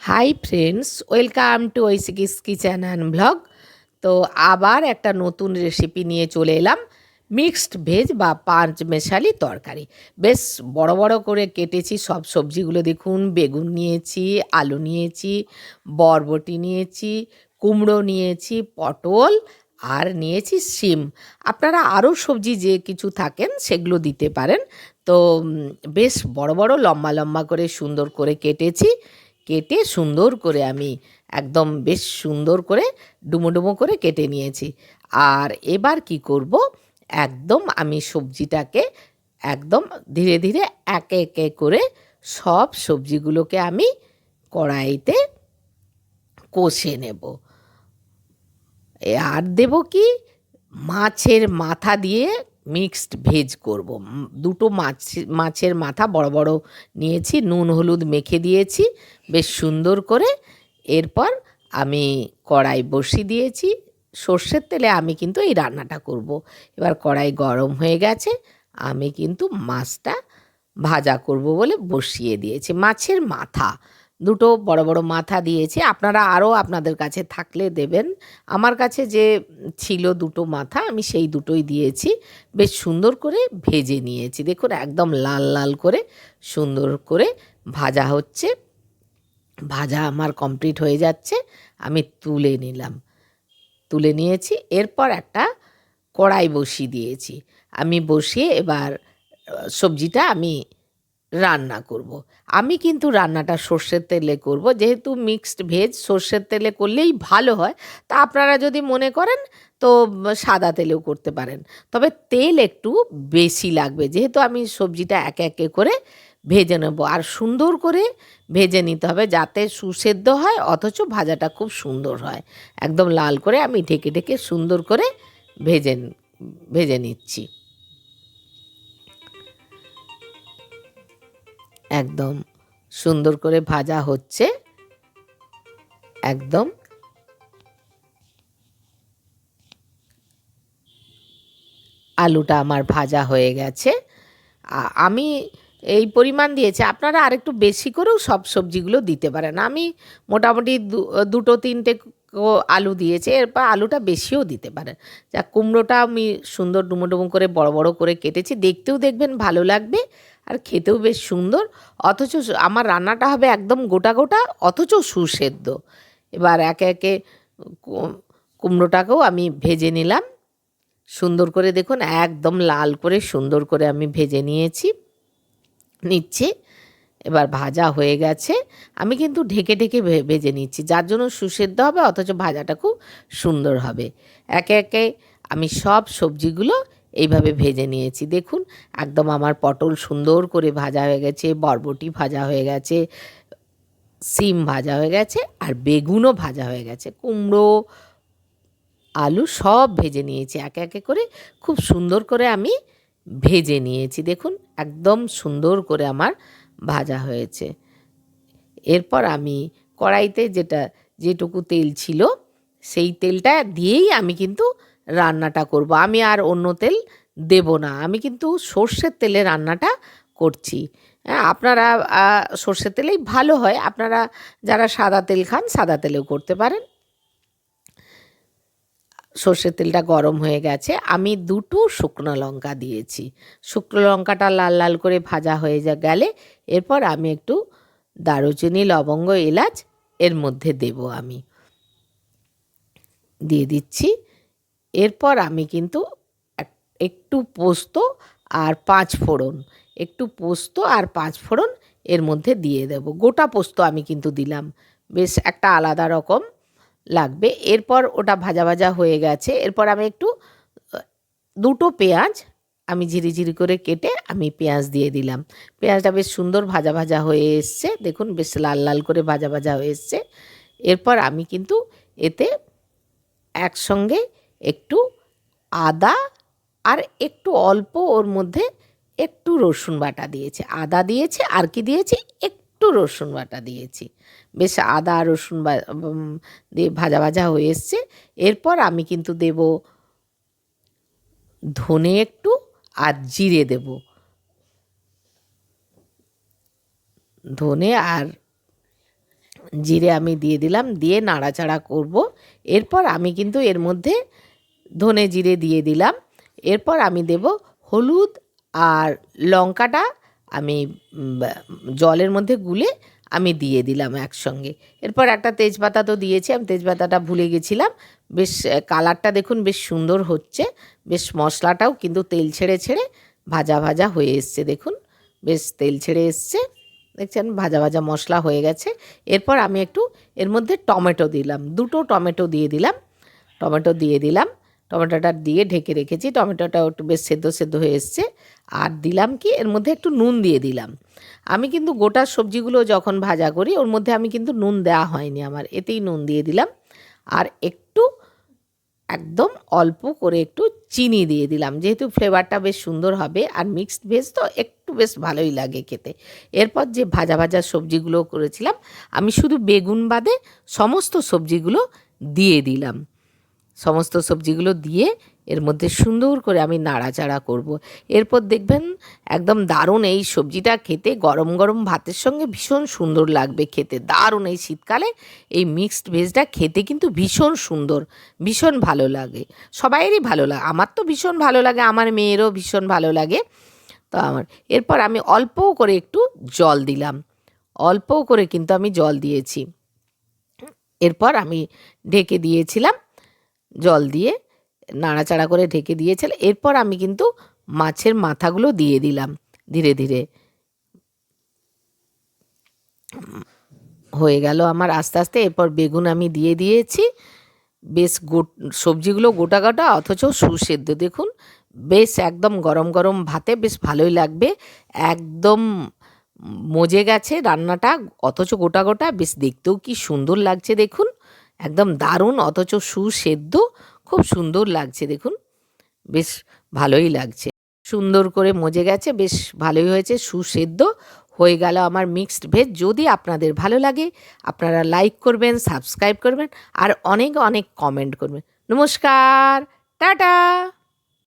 High friends welcome to ঐসিকিস kitchen and blog তো আবার একটা নতুন রেসিপি নিয়ে চলে এলাম। মিক্সড ভেজ বা পাঁচ মেশালি তরকারি। বেশ বড় বড় করে কেটেছি সব সবজিগুলো দেখুন। বেগুন নিয়েছি, আলু নিয়েছি, বরবটি নিয়েছি, কুমড়ো নিয়েছি, পটল আর নিয়েছি শিম। আপনারা আরও সবজি যে কিছু থাকেন সেগুলো দিতে পারেন। তো বেশ বড় বড় লম্বা লম্বা করে সুন্দর করে কেটেছি। কেটে সুন্দর করে আমি একদম বেশ সুন্দর করে ডুমো ডুমো করে কেটে নিয়েছি। আর এবার কি করব? একদম আমি সবজিটাকে একদম ধীরে ধীরে একে একে করে সব সবজিগুলোকে আমি কড়াইতে কষে নেব। আর দেব কি? মাছের মাথা দিয়ে মিক্সড ভেজ করব। দুটো মাছ, মাছের মাথা বড় বড় নিয়েছি, নুন, হলুদ মেখে দিয়েছি, বেশ সুন্দর করে। এরপর আমি কড়াই বসিয়ে দিয়েছি। সর্ষের তেলে আমি কিন্তু এই রান্নাটা করব। এবার কড়াই গরম হয়ে গেছে, আমি কিন্তু মাছটা ভাজা করব বলে বসিয়ে দিয়েছি। মাছের মাথা দুটো বড় বড় মাথা দিয়েছি। আপনারা আরও আপনাদের কাছে থাকলে দেবেন। আমার কাছে যে ছিল দুটো মাথা, আমি সেই দুটোই দিয়েছি। বেশ সুন্দর করে ভেজে নিয়েছি। দেখুন, একদম লাল লাল করে সুন্দর করে ভাজা হচ্ছে। ভাজা আমার কমপ্লিট হয়ে যাচ্ছে। আমি তুলে নিলাম। তুলে নিয়েছি। এরপর একটা কড়াই বসিয়ে দিয়েছি। আমি বসিয়ে এবার সবজিটা আমি রান্না করব। আমি কিন্তু রান্নাটা সর্ষের তেলে করব। যেহেতু মিক্সড ভেজ সর্ষের তেলে করলেই ভালো হয়। তা আপনারা যদি মনে করেন, তো সাদা তেলেও করতে পারেন। তবে তেল একটু বেশি লাগবে। যেহেতু আমি সবজিটা একে একে করে ভেজে নেব। আর সুন্দর করে ভেজে নিতে হবে যাতে সুসেদ্ধ হয়, অথচ ভাজাটা খুব সুন্দর হয়। একদম লাল করে আমি ঢেকে ঢেকে সুন্দর করে ভেজে ভেজে নিচ্ছি। একদম সুন্দর করে ভাজা হচ্ছে। একদম। আলুটা আমার ভাজা হয়ে গেছে। আমি এই পরিমাণ দিয়েছি। আপনারা আরেকটু বেশি করেও সব সবজিগুলো দিতে পারেন। আমি মোটামুটি দুটো, তিনটে আলু দিয়েছি। এরপর আলুটা বেশিও দিতে পারেন। যা কুমড়োটা আমি সুন্দর ডুমো ডুমো করে বড় বড় করে কেটেছি। দেখতেও দেখবেন ভালো লাগবে। আর খেতেও বেশ সুন্দর। অথচ আমার রান্নাটা হবে একদম গোটা গোটা, অথচ সুসেদ্ধ। এবার একে একে কুমড়োটাকেও আমি ভেজে নিলাম। সুন্দর করে দেখুন, একদম লাল করে সুন্দর করে আমি ভেজে নিয়েছি। নিচ্ছি। এবার ভাজা হয়ে গেছে। আমি কিন্তু ঢেকে ঢেকে ভেজে নিচ্ছি। যার জন্য সুসেদ্ধ হবে, অথচ ভাজাটা খুব সুন্দর হবে। একে একে আমি সব সবজিগুলো এইভাবে ভেজে নিয়েছি। দেখুন, একদম আমার পটল সুন্দর করে ভাজা হয়ে গেছে, বরবটি ভাজা হয়ে গেছে, সিম ভাজা হয়ে গেছে, আর বেগুনও ভাজা হয়ে গেছে। কুমড়ো, আলু সব ভেজে নিয়েছি, একে একে করে খুব সুন্দর করে আমি ভেজে নিয়েছি। দেখুন, একদম সুন্দর করে আমার ভাজা হয়েছে। এরপর আমি কড়াইতে যেটা, যেটুকু তেল ছিল, সেই তেলটা দিয়েই আমি কিন্তু রান্নাটা করব। আমি আর অন্য তেল দেব না। আমি কিন্তু সর্ষের তেলে রান্নাটা করছি। হ্যাঁ আপনারা সর্ষের তেলেই ভালো হয়। আপনারা যারা সাদা তেল খান, সাদা তেলেও করতে পারেন। সর্ষের তেলটা গরম হয়ে গেছে। আমি দুটো শুকনো লঙ্কা দিয়েছি। শুকনো লঙ্কাটা লাল লাল করে ভাজা হয়ে যা, গেলে এরপর আমি একটু দারুচিনি, লবঙ্গ, এলাচ এর মধ্যে দেব আমি। দিয়ে দিচ্ছি। এরপর আমি কিন্তু এক- একটু পোস্ত আর পাঁচ ফোড়ন, একটু পোস্ত আর পাঁচ ফোড়ন এর মধ্যে দিয়ে দেব। গোটা পোস্ত আমি কিন্তু দিলাম। বেশ একটা আলাদা রকম লাগবে। এরপর ওটা ভাজা ভাজা হয়ে গেছে। এরপর আমি একটু দুটো পেঁয়াজ আমি ঝিরি ঝিরি করে কেটে আমি পেঁয়াজ দিয়ে দিলাম। পেঁয়াজটা বেশ সুন্দর ভাজা ভাজা হয়ে এসছে। দেখুন, বেশ লাল লাল করে ভাজা ভাজা হয়ে এসছে। এরপর আমি কিন্তু এতে একসঙ্গে একটু আদা আর একটু অল্প ওর মধ্যে একটু রসুন বাটা দিয়েছে। আদা দিয়েছে, আর কি দিয়েছি? একটু রসুন বাটা দিয়েছি। বেশ আদা, রসুন দিয়ে ভাজা ভাজা হয়ে এসছে। এরপর আমি কিন্তু দেব ধনে একটু আর জিরে দেব। ধনে আর জিরে আমি দিয়ে দিলাম, দিয়ে নাড়াচাড়া করব। এরপর আমি কিন্তু এর মধ্যে ধনে জিরে দিয়ে দিলাম। এরপর আমি দেব হলুদ আর লঙ্কাটা আমি জলের মধ্যে গুলে আমি দিয়ে দিলাম একসঙ্গে। এরপর একটা তেজপাতা তো দিয়েছি, আমি তেজপাতাটা ভুলে গেছিলাম। বেশ কালারটা দেখুন বেশ সুন্দর হচ্ছে, বেশ মশলাটাও কিন্তু তেল ছেড়ে ছেড়ে ভাজা ভাজা হয়ে এসছে দেখুন, বেশ তেল ছেড়ে এসছে। দেখছেন ভাজা ভাজা মশলা হয়ে গেছে। এরপর আমি একটু এর মধ্যে টমেটো দিলাম, দুটো টমেটো দিয়ে দিলাম, টমেটো দিয়ে দিলাম। টমেটোটা দিয়ে ঢেকে রেখেছি। টমেটোটাও একটু বেশ সেদ্ধ সেদ্ধ হয়ে এসছে। আর দিলাম কি, এর মধ্যে একটু নুন দিয়ে দিলাম। আমি কিন্তু গোটা সবজিগুলো যখন ভাজা করি, ওর মধ্যে আমি কিন্তু নুন দেওয়া হয়নি আমার। এতেই নুন দিয়ে দিলাম। আর একটু, একদম অল্প করে একটু চিনি দিয়ে দিলাম। যেহেতু ফ্লেভারটা বেশ সুন্দর হবে আর মিক্সড ভেজ তো একটু বেশ ভালোই লাগে খেতে। এরপর যে ভাজা ভাজা সবজিগুলো করেছিলাম, আমি শুধু বেগুন বাদে সমস্ত সবজিগুলো দিয়ে দিলাম। সমস্ত সবজিগুলো দিয়ে এর মধ্যে সুন্দর করে আমি নাড়াচাড়া করব। এরপর দেখবেন একদম দারুণ এই সবজিটা খেতে, গরম গরম ভাতের সঙ্গে ভীষণ সুন্দর লাগবে খেতে। দারুণ এই শীতকালে এই মিক্সড ভেজটা খেতে কিন্তু ভীষণ সুন্দর, ভীষণ ভালো লাগে। সবাইয়েরই ভালো লাগে, আমার তো ভীষণ ভালো লাগে, আমার মেয়েরও ভীষণ ভালো লাগে। তো আমার, এরপর আমি অল্প করে একটু জল দিলাম অল্প করে কিন্তু আমি জল দিয়েছি। এরপর আমি ঢেকে দিয়েছিলাম জল দিয়ে নাড়াচাড়া করে ঢেকে দিয়েছিল। এরপর আমি কিন্তু মাছের মাথাগুলো দিয়ে দিলাম ধীরে ধীরে। হয়ে গেল আমার আস্তে আস্তে। এরপর বেগুন আমি দিয়ে দিয়েছি। বেশ গো সবজিগুলো গোটা গোটা, অথচ সুসেদ্ধ। দেখুন, বেশ একদম গরম গরম ভাতে বেশ ভালোই লাগবে। একদম মজে গেছে রান্নাটা, অথচ গোটা গোটা বেশ দেখতেও কি সুন্দর লাগছে। দেখুন একদম দারুণ, অথচ সুসেদ্ধ, খুব সুন্দর লাগছে, দেখুন। বেশ ভালোই লাগছে। সুন্দর করে মজে গেছে, বেশ ভালোই হয়েছে, সুসেদ্ধ হয়ে গেল আমার মিক্সড ভেজ যদি আপনাদের ভালো লাগে, আপনারা লাইক করবেন সাবস্ক্রাইব করবেন, আর অনেক অনেক কমেন্ট করবেন। নমস্কার, টাটা!